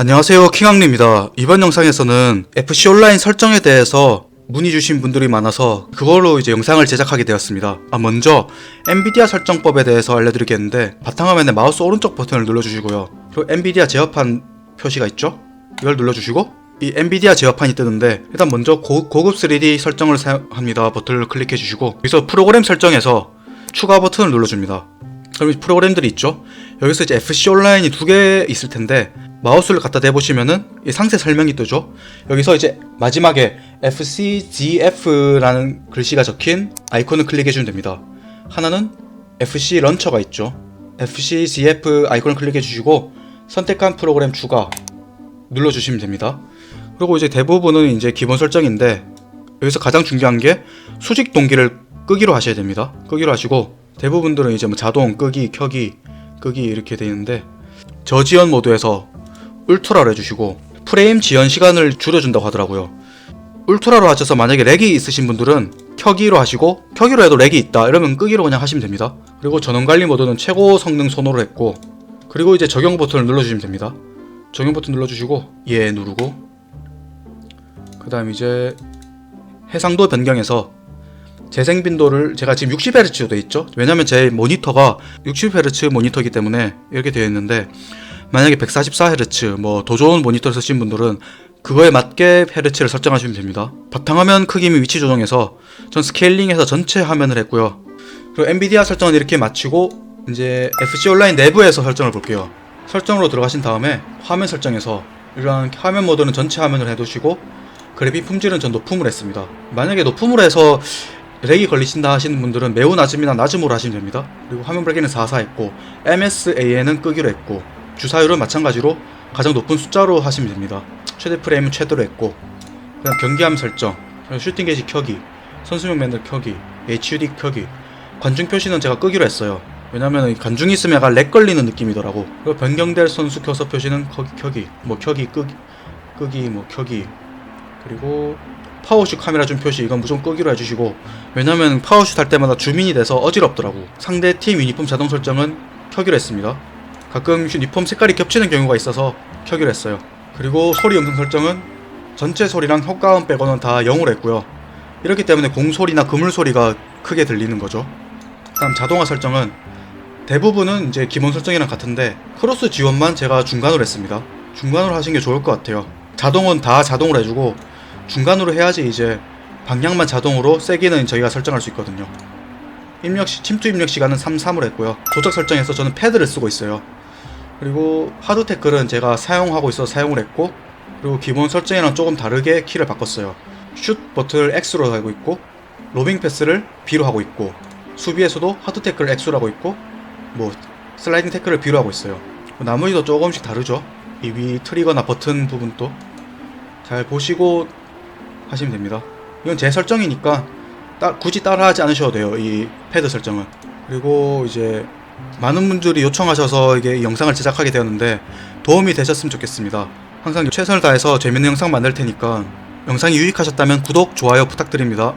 안녕하세요 킹왕리입니다. 이번 영상에서는 FC 온라인 설정에 대해서 문의 주신 분들이 많아서 그걸로 이제 영상을 제작하게 되었습니다. 아 먼저 엔비디아 설정법에 대해서 알려드리겠는데 바탕화면에 마우스 오른쪽 버튼을 눌러주시고요. 그리고 엔비디아 제어판 표시가 있죠? 이걸 눌러주시고 이 엔비디아 제어판이 뜨는데 일단 먼저 고, 고급 3D 설정을 사용합니다. 버튼을 클릭해 주시고 여기서 프로그램 설정에서 추가 버튼을 눌러줍니다. 그럼 이 프로그램들이 있죠? 여기서 이제 FC 온라인이 두 개 있을 텐데 마우스를 갖다 대보시면은 이 상세 설명이 뜨죠. 여기서 이제 마지막에 FCGF라는 글씨가 적힌 아이콘을 클릭해 주면 됩니다. 하나는 FC 런처가 있죠. FCGF 아이콘을 클릭해 주시고 선택한 프로그램 추가 눌러 주시면 됩니다. 그리고 이제 대부분은 이제 기본 설정인데 여기서 가장 중요한 게 수직 동기를 끄기로 하셔야 됩니다. 끄기로 하시고 대부분들은 이제 뭐 자동 끄기, 켜기, 끄기 이렇게 되어 있는데 저지연 모드에서 울트라로 해주시고 프레임 지연 시간을 줄여준다고 하더라고요. 울트라로 하셔서 만약에 렉이 있으신 분들은 켜기로 하시고 켜기로 해도 렉이 있다 이러면 끄기로 그냥 하시면 됩니다. 그리고 전원 관리 모드는 최고 성능 선호로 했고 그리고 이제 적용 버튼을 눌러주시면 됩니다. 적용 버튼 눌러주시고 예 누르고 그 다음 이제 해상도 변경해서 재생 빈도를 제가 지금 60Hz로 돼 있죠. 왜냐면 제 모니터가 60Hz 모니터이기 때문에 이렇게 되어 있는데 만약에 144Hz 뭐 더 좋은 모니터를 쓰신 분들은 그거에 맞게 헤르츠를 설정하시면 됩니다. 바탕화면 크기 및 위치 조정에서 전 스케일링해서 전체 화면을 했고요. 그리고 엔비디아 설정은 이렇게 마치고 이제 FC 온라인 내부에서 설정을 볼게요. 설정으로 들어가신 다음에 화면 설정에서 이런 화면 모드는 전체 화면을 해두시고 그래픽 품질은 전 높음을 했습니다. 만약에 높음으로 해서 렉이 걸리신다 하시는 분들은 매우 낮음이나 낮음으로 하시면 됩니다. 그리고 화면 밝기는 44 했고 MSAN은 끄기로 했고 주사율은 마찬가지로 가장 높은 숫자로 하시면 됩니다. 최대 프레임은 최대로 했고 그다음 경기함 설정, 슈팅 게이지 켜기, 선수용 맨들 켜기, HUD 켜기, 관중 표시는 제가 끄기로 했어요. 왜냐면 관중이 있으면 약간 렉 걸리는 느낌이더라고. 그리고 변경될 선수 켜서 표시는 켜기, 켜기, 뭐 켜기, 끄기, 끄기, 뭐 켜기. 그리고 파워슛 카메라 줌 표시 이건 무조건 끄기로 해주시고 왜냐면 파워슛 할 때마다 주민이 돼서 어지럽더라고. 상대 팀 유니폼 자동 설정은 켜기로 했습니다. 가끔 유니폼 색깔이 겹치는 경우가 있어서 켜기로 했어요. 그리고 소리 영상 설정은 전체 소리랑 효과음 빼고는 다 0으로 했고요. 이렇기 때문에 공소리나 그물 소리가 크게 들리는 거죠. 다음 자동화 설정은 대부분은 이제 기본 설정이랑 같은데 크로스 지원만 제가 중간으로 했습니다. 중간으로 하시는 게 좋을 것 같아요. 자동은 다 자동으로 해주고 중간으로 해야지 이제 방향만 자동으로 세기는 저희가 설정할 수 있거든요. 입력 시, 침투 입력 시간은 33으로 했고요. 조작 설정에서 저는 패드를 쓰고 있어요. 그리고 하드 태클은 제가 사용하고 있어서 사용을 했고 그리고 기본 설정이랑 조금 다르게 키를 바꿨어요. 슛 버튼을 X로 하고 있고 로빙 패스를 B로 하고 있고 수비에서도 하드 태클을 X로 하고 있고 뭐 슬라이딩 태클을 B로 하고 있어요. 나머지도 조금씩 다르죠. 이 위 트리거나 버튼 부분도 잘 보시고 하시면 됩니다. 이건 제 설정이니까 따, 굳이 따라하지 않으셔도 돼요. 이 패드 설정은. 그리고 이제 많은 분들이 요청하셔서 이게 영상을 제작하게 되었는데 도움이 되셨으면 좋겠습니다. 항상 최선을 다해서 재밌는 영상 만들 테니까 영상이 유익하셨다면 구독, 좋아요 부탁드립니다.